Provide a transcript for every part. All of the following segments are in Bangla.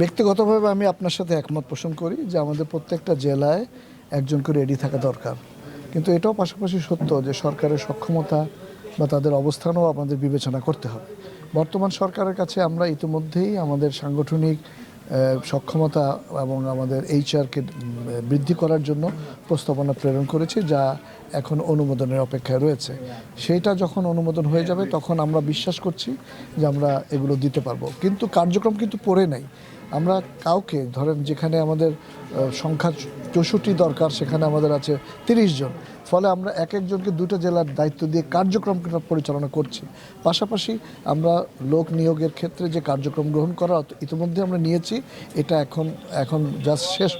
ব্যক্তিগতভাবে আমি আপনার সাথে একমত পোষণ করি যে আমাদের প্রত্যেকটা জেলায় একজন করে এডি থাকা দরকার। কিন্তু এটাও পাশাপাশি সত্য যে সরকারের সক্ষমতা বা তাদের অবস্থানও আমাদের বিবেচনা করতে হবে। বর্তমান সরকারের কাছে আমরা ইতিমধ্যেই আমাদের সাংগঠনিক সক্ষমতা এবং আমাদের এইচআরকে বৃদ্ধি করার জন্য প্রস্তাবনা প্রেরণ করেছি যা এখন অনুমোদনের অপেক্ষায় রয়েছে। সেইটা যখন অনুমোদন হয়ে যাবে তখন আমরা বিশ্বাস করছি যে আমরা এগুলো দিতে পারব। কিন্তু কার্যক্রম কিন্তু পড়ে নাই। আমরা কাউকে, ধরেন যেখানে আমাদের সংখ্যা চৌষট্টি দরকার, সেখানে আমাদের আছে তিরিশ জন। ফলে আমরা এক একজনকে দুটো জেলার দায়িত্ব দিয়ে কার্যক্রমটা পরিচালনা করছি। পাশাপাশি আমরা লোক নিয়োগের ক্ষেত্রে যে কার্যক্রম গ্রহণ করা ইতিমধ্যে আমরা নিয়েছি, এটা এখন এখন জাস্ট শেষ।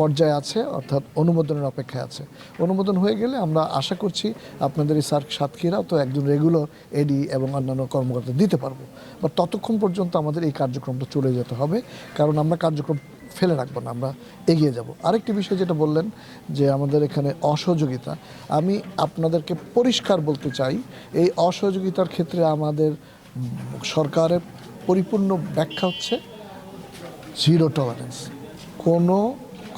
পর্যায়ে আছে, অর্থাৎ অনুমোদনের অপেক্ষায় আছে। অনুমোদন হয়ে গেলে আমরা আশা করছি আপনাদের এই সার্ক সাতক্ষীরাও তো একজন রেগুলার এডি এবং অন্যান্য কর্মকর্তা দিতে পারব। বা ততক্ষণ পর্যন্ত আমাদের এই কার্যক্রমটা চলে যেতে হবে, কারণ আমরা কার্যক্রম ফেলে রাখব না, আমরা এগিয়ে যাব। আরেকটি বিষয় যেটা বললেন যে আমাদের এখানে অসহযোগিতা, আমি আপনাদেরকে পরিষ্কার বলতে চাই, এই অসহযোগিতার ক্ষেত্রে আমাদের সরকারের পরিপূর্ণ ব্যাখ্যা হচ্ছে জিরো টলারেন্স কোনো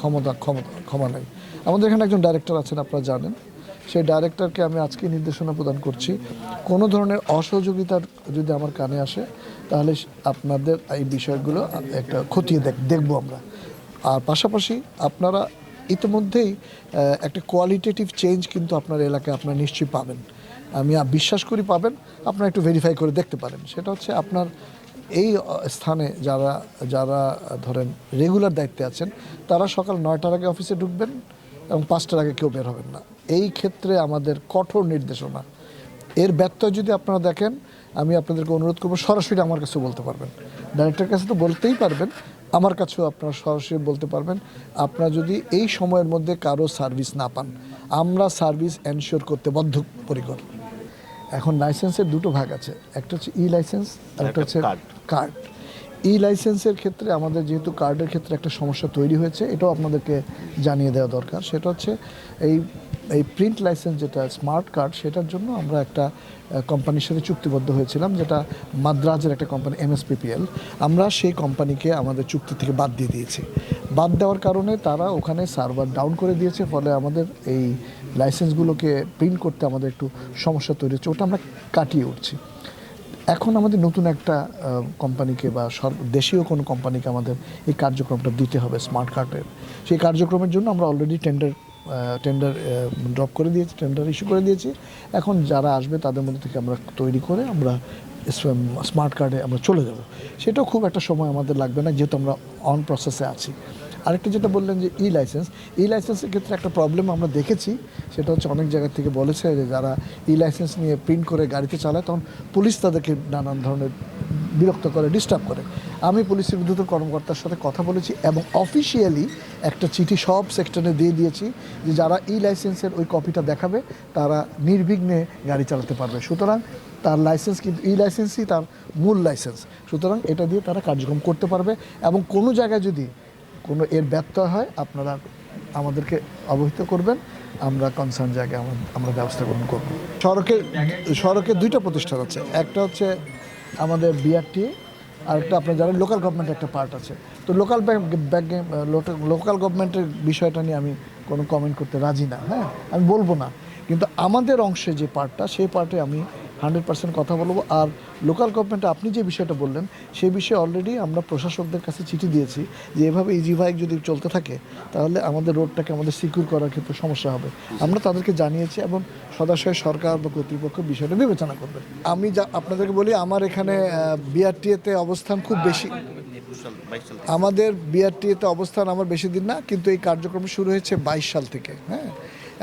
ক্ষমতা ক্ষমতা, ক্ষমা নাই। আমাদের এখানে একজন ডাইরেক্টর আছেন, আপনারা জানেন। সেই ডাইরেক্টরকে আমি আজকে নির্দেশনা প্রদান করছি। কোনো ধরনের অসহযোগিতার যদি আমার কানে আসে, তাহলে আপনাদের এই বিষয়গুলো একটা খতিয়ে দেখ, দেখব আমরা। আর পাশাপাশি আপনারা ইতিমধ্যেই একটা কোয়ালিটেটিভ চেঞ্জ কিন্তু আপনার এলাকায় আপনারা নিশ্চয়ই পাবেন। আমি বিশ্বাস করি পাবেন। আপনারা একটু ভেরিফাই করে দেখতে পারেন। সেটা হচ্ছে আপনার এই স্থানে যারা যারা ধরেন রেগুলার দায়িত্বে আছেন তারা সকাল নয়টার আগে অফিসে ঢুকবেন এবং পাঁচটার আগে কেউ বের হবেন না। এই ক্ষেত্রে আমাদের কঠোর নির্দেশনা। এর ব্যত্যয় যদি আপনারা দেখেন আমি আপনাদেরকে অনুরোধ করব সরাসরি আমার কাছে বলতে পারবেন। ডাইরেক্টর কাছে তো বলতেই পারবেন আমার কাছেও আপনারা সরাসরি বলতে পারবেন। আপনারা যদি এই সময়ের মধ্যে কারও সার্ভিস না পান আমরা সার্ভিস এনশিওর করতে বদ্ধপরিকর। এখন লাইসেন্সের দুটো ভাগ আছে একটা হচ্ছে ই লাইসেন্স আর একটা হচ্ছে। কার্ড। ই লাইসেন্সের ক্ষেত্রে আমাদের যেহেতু কার্ডের ক্ষেত্রে একটা সমস্যা তৈরি হয়েছে, এটাও আপনাদেরকে জানিয়ে দেওয়া দরকার। সেটা হচ্ছে এই এই প্রিন্ট লাইসেন্স যেটা স্মার্ট কার্ড সেটার জন্য আমরা একটা কোম্পানির সাথে চুক্তিবদ্ধ হয়েছিলাম, যেটা মাদ্রাজের একটা কোম্পানি এমএসপিপিএল আমরা সেই কোম্পানিকে আমাদের চুক্তি থেকে বাদ দিয়ে দিয়েছি। বাদ দেওয়ার কারণে তারা ওখানে সার্ভার ডাউন করে দিয়েছে, ফলে আমাদের এই লাইসেন্সগুলোকে প্রিন্ট করতে আমাদের একটু সমস্যা তৈরি হচ্ছে, ওটা আমরা কাটিয়ে উঠছি। এখন আমাদের নতুন একটা কোম্পানিকে বা দেশীয় কোনো কোম্পানিকে আমাদের এই কার্যক্রমটা দিতে হবে স্মার্ট কার্ডের সেই কার্যক্রমের জন্য আমরা অলরেডি টেন্ডার টেন্ডার ড্রপ করে দিয়েছি টেন্ডার ইস্যু করে দিয়েছি। এখন যারা আসবে তাদের মধ্যে থেকে আমরা তৈরি করে আমরা স্মার্ট কার্ডে আমরা চলে যাব। সেটাও খুব একটা সময় আমাদের লাগবে না, যেহেতু আমরা অন প্রসেসে আছি। আরেকটা যেটা বললেন যে ই লাইসেন্স ই লাইসেন্সের ক্ষেত্রে একটা প্রবলেম আমরা দেখেছি, সেটা হচ্ছে অনেক জায়গা থেকে বলেছে যে যারা ই লাইসেন্স নিয়ে প্রিন্ট করে গাড়িতে চালায়, তখন পুলিশ তাদেরকে নানান ধরনের বিরক্ত করে ডিস্টার্ব করে। আমি পুলিশের বিদ্যুৎ কর্মকর্তার সাথে কথা বলেছি এবং অফিসিয়ালি একটা চিঠি সব সেক্টরে দিয়ে দিয়েছি যে যারা ই লাইসেন্সের ওই কপিটা দেখাবে, তারা নির্বিঘ্নে গাড়ি চালাতে পারবে। সুতরাং তার লাইসেন্স কিন্তু ই লাইসেন্সই তার মূল লাইসেন্স সুতরাং এটা দিয়ে তারা কার্যক্রম করতে পারবে এবং কোনো জায়গায় যদি কোনো এর ব্যত্যয় হয়, আপনারা আমাদেরকে অবহিত করবেন। আমরা কনসার্ন জায়গায় আমরা- ব্যবস্থা গ্রহণ করব। সড়কে সড়কে দুইটা প্রতিষ্ঠান আছে। একটা হচ্ছে আমাদের বিআরটি আর একটা আপনার জানেন লোকাল গভর্নমেন্টের একটা পার্ট আছে। তো লোকাল লোকাল গভর্নমেন্টের বিষয়টা নিয়ে আমি কোনো কমেন্ট করতে রাজি না হ্যাঁ? আমি বলব না। কিন্তু আমাদের অংশে যে পার্টটা সেই পার্টে আমি হান্ড্রেড পার্সেন্ট কথা বলব। আর লোকাল গভর্নমেন্টে আপনি যে বিষয়টা বললেন সেই বিষয়ে অলরেডি আমরা প্রশাসকদের কাছে চিঠি দিয়েছি যে এভাবে ইজি বাইক যদি চলতে থাকে, তাহলে আমাদের রোডটাকে আমাদের সিকিউর করার ক্ষেত্রে সমস্যা হবে। আমরা তাদেরকে জানিয়েছি এবং সদাশয় সরকার বা কর্তৃপক্ষ বিষয়টা বিবেচনা করবে। আমি যা আপনাদেরকে বলি, আমার এখানে বিআরটিএতে অবস্থান খুব বেশি। আমাদের বিআরটিএতে অবস্থান আমার বেশি দিন না, কিন্তু এই কার্যক্রম শুরু হয়েছে বাইশ সাল থেকে হ্যাঁ।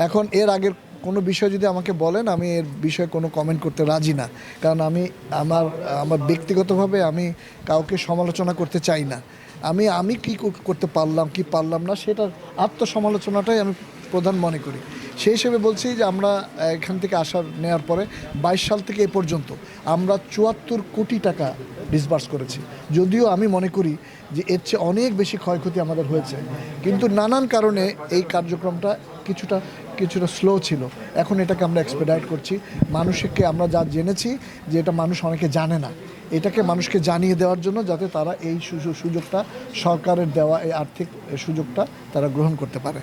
এখন এর আগের কোনো বিষয় যদি আমাকে বলেন, আমি এর বিষয়ে কোনো কমেন্ট করতে রাজি না। কারণ আমি আমার আমার ব্যক্তিগতভাবে আমি কাউকে সমালোচনা করতে চাই না। আমি আমি কি করতে পারলাম, কি পারলাম না, সেটার আত্মসমালোচনাটাই আমি প্রধান মনে করি। সেই হিসেবে বলছি যে আমরা এখান থেকে আসার নেওয়ার পরে বাইশ সাল থেকে এ পর্যন্ত আমরা চুয়াত্তর কোটি টাকা ডিসবার্স করেছি। যদিও আমি মনে করি যে এর চেয়ে অনেক বেশি ক্ষয়ক্ষতি আমাদের হয়েছে। কিন্তু নানান কারণে এই কার্যক্রমটা কিছুটা কিছুটা স্লো ছিল। এখন এটাকে আমরা এক্সপেডাইট করছি। মানুষকে আমরা যা জেনেছি যে এটা মানুষ অনেকে জানে না। এটাকে মানুষকে জানিয়ে দেওয়ার জন্য যাতে তারা এই সুযোগ সুযোগটা সরকারের দেওয়া, এই আর্থিক সুযোগটা তারা গ্রহণ করতে পারে।